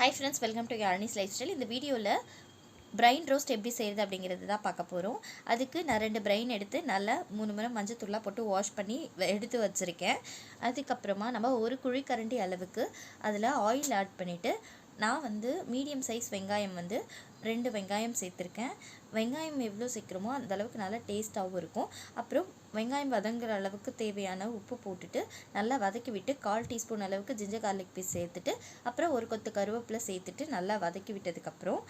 Hi friends welcome to யாழ்னிஸ் life style இந்த வீடியோவில் பிரைன் ரோஸ்ட் எப்படி செய்கிறது அப்படிங்கிறது தான் பார்க்க போகிறோம் அதுக்கு நான் ரெண்டு பிரைன் எடுத்து நல்லா மூணு முறை மஞ்சத்தூள்லாம் போட்டு வாஷ் பண்ணி வ- எடுத்து வச்சுருக்கேன். அதுக்கப்புறமா நம்ம ஒரு குழிக்கரண்டி அளவுக்கு அதில் ஆயில் ஆட் பண்ணிவிட்டு நான் வந்து மீடியம் சைஸ் வெங்காயம் வந்து ரெண்டு வெங்காயம் சேர்த்துருக்கேன். வெங்காயம் எவ்வளோ சேர்க்குறோமோ அந்த அளவுக்கு நல்லா டேஸ்ட்டாகவும் இருக்கும். அப்புறம் வெங்காயம் வதங்குற அளவுக்கு தேவையான உப்பு போட்டுட்டு நல்லா வதக்கி விட்டு கால் டீஸ்பூன் அளவுக்கு ஜிஞ்சர் கார்லிக் பீஸ் சேர்த்துட்டு அப்புறம் ஒரு கொத்து கருவேப்பிலை சேர்த்துட்டு நல்லா வதக்கி விட்டதுக்கப்புறம்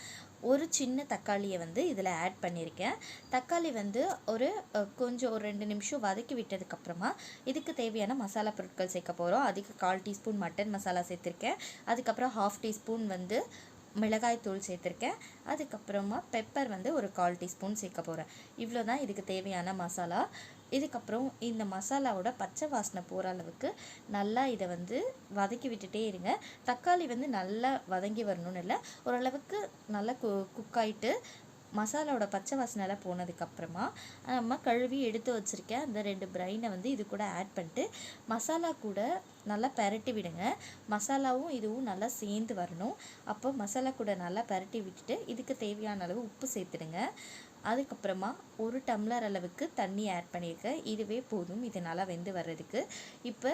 ஒரு சின்ன தக்காளியை வந்து இதில் ஆட் பண்ணியிருக்கேன். தக்காளி வந்து ஒரு கொஞ்சம் ஒரு ரெண்டு நிமிஷம் வதக்கி விட்டதுக்கப்புறமா இதுக்கு தேவையான மசாலா பொருட்கள் சேர்க்க போகிறோம் அதுக்கு கால் டீஸ்பூன் மட்டன் மசாலா சேர்த்துருக்கேன். அதுக்கப்புறம் ஹாஃப் டீஸ்பூன் வந்து மிளகாய் தூள் சேர்த்துருக்கேன். அதுக்கப்புறமா பெப்பர் வந்து ஒரு கால் டீஸ்பூன் சேர்க்க போகிறேன் இவ்வளோ தான் இதுக்கு தேவையான மசாலா. இதுக்கப்புறம் இந்த மசாலாவோட பச்சை வாசனை போகிற அளவுக்கு நல்லா இதை வந்து வதக்கி விட்டுட்டே இருங்க. தக்காளி வந்து நல்லா வதங்கி வரணும்னு இல்லை. ஓரளவுக்கு நல்லா கு குக்காயிட்டு மசாலாவோட பச்சை வாசனைலாம் போனதுக்கப்புறமா நம்ம கழுவி எடுத்து வச்சுருக்கேன் அந்த ரெண்டு பிரைனை வந்து இது கூட ஆட் பண்ணிட்டு மசாலா கூட நல்லா பரட்டி விடுங்க. மசாலாவும் இதுவும் நல்லா சேர்ந்து வரணும். அப்போ மசாலா கூட நல்லா பெரட்டி விட்டுட்டு இதுக்கு தேவையான அளவு உப்பு சேர்த்துடுங்க. அதுக்கப்புறமா ஒரு டம்ளர் அளவுக்கு தண்ணி ஆட் பண்ணியிருக்கேன். இதுவே போதும். இது நல்லா வெந்து வர்றதுக்கு. இப்போ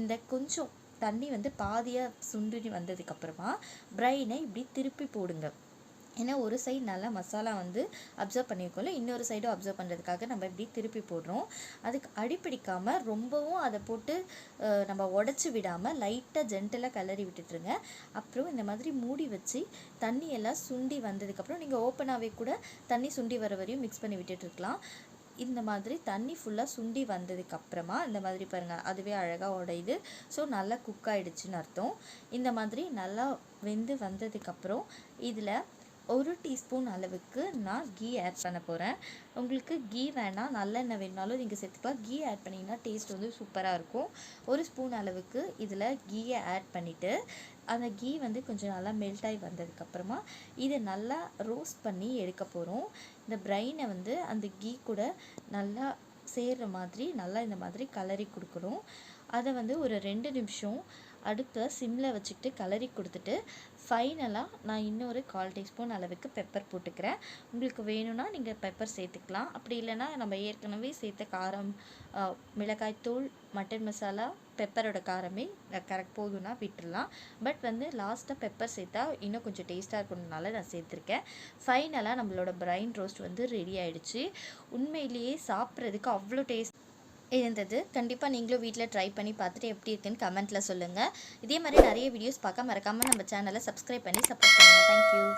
இந்த கொஞ்சம் தண்ணி வந்து பாதியாக சுண்டுனி வந்ததுக்கப்புறமா பிரைனை இப்படி திருப்பி போடுங்க. ஏன்னா ஒரு சைடு நல்லா மசாலா வந்து அப்சர்வ் பண்ணியிருக்கோம்ல இன்னொரு சைடும் அப்சர்வ் பண்ணுறதுக்காக நம்ம இப்படி திருப்பி போடுறோம். அதுக்கு அடிப்பிடிக்காமல் ரொம்பவும் அதை போட்டு நம்ம உடச்சி விடாமல் லைட்டாக ஜென்டலாக கிளறி விட்டுட்டுருங்க. அப்புறம் இந்த மாதிரி மூடி வச்சு தண்ணியெல்லாம் சுண்டி வந்ததுக்கப்புறம் நீங்கள் ஓப்பனாகவே கூட தண்ணி சுண்டி வர வரையும் மிக்ஸ் பண்ணி விட்டுட்டு இருக்கலாம் இந்த மாதிரி தண்ணி ஃபுல்லாக சுண்டி வந்ததுக்கப்புறமா இந்த மாதிரி பாருங்கள் அதுவே அழகாக உடையுது. ஸோ நல்லா குக் ஆகிடுச்சின்னு அர்த்தம். இந்த மாதிரி நல்லா வெந்து வந்ததுக்கப்புறம் இதில் ஒரு டீஸ்பூன் அளவுக்கு நான் கீ ஆட் பண்ண போகிறேன் உங்களுக்கு கீ வேணால் நல்லெண்ணெய் வேணாலும் நீங்கள் சேர்த்துக்கலாம். கீ ஆட் பண்ணிங்கன்னா டேஸ்ட் வந்து சூப்பராக இருக்கும். ஒரு ஸ்பூன் அளவுக்கு இதில் கீயை ஆட் பண்ணிவிட்டு அந்த கீ வந்து கொஞ்சம் நல்லா மெல்ட் ஆகி வந்ததுக்கப்புறமா இதை நல்லா ரோஸ்ட் பண்ணி எடுக்க போகிறோம் இந்த பிரைனை வந்து அந்த கீ கூட நல்லா சேர்கிற மாதிரி நல்லா இந்த மாதிரி கலரி கொடுக்கணும். அதை வந்து ஒரு ரெண்டு நிமிஷம் அடுப்பை சிம்மில் வச்சுக்கிட்டு கலரி கொடுத்துட்டு ஃபைனலாக நான் இன்னொரு கால் டீஸ்பூன் அளவுக்கு பெப்பர் போட்டுக்கிறேன். உங்களுக்கு வேணும்னா நீங்கள் பெப்பர் சேர்த்துக்கலாம். அப்படி இல்லைன்னா நம்ம ஏற்கனவே சேர்த்த காரம் மிளகாய் தூள் மட்டன் மசாலா பெப்பரோட காரமே கரெக்ட் போதும்னா விட்டுடலாம் பட் வந்து லாஸ்ட்டாக பெப்பர் சேர்த்தா இன்னும் கொஞ்சம் டேஸ்ட்டாக இருக்கணுனால நான் சேர்த்துருக்கேன். ஃபைனலாக நம்மளோட பிரைன் ரோஸ்ட் வந்து ரெடி ஆகிடுச்சு உண்மையிலேயே சாப்பிட்றதுக்கு அவ்வளோ டேஸ்ட் இருந்தது. கண்டிப்பாக நீங்களும் வீட்டில் ட்ரை பண்ணி பார்த்துட்டு எப்படி இருக்குன்னு கமெண்ட்டில் சொல்லுங்கள் இதே மாதிரி நிறைய வீடியோஸ் பார்க்க மறக்காமல் நம்ம சேனலை சப்ஸ்கிரைப் பண்ணி சப்போர்ட் பண்ணுங்கள் தேங்க்யூ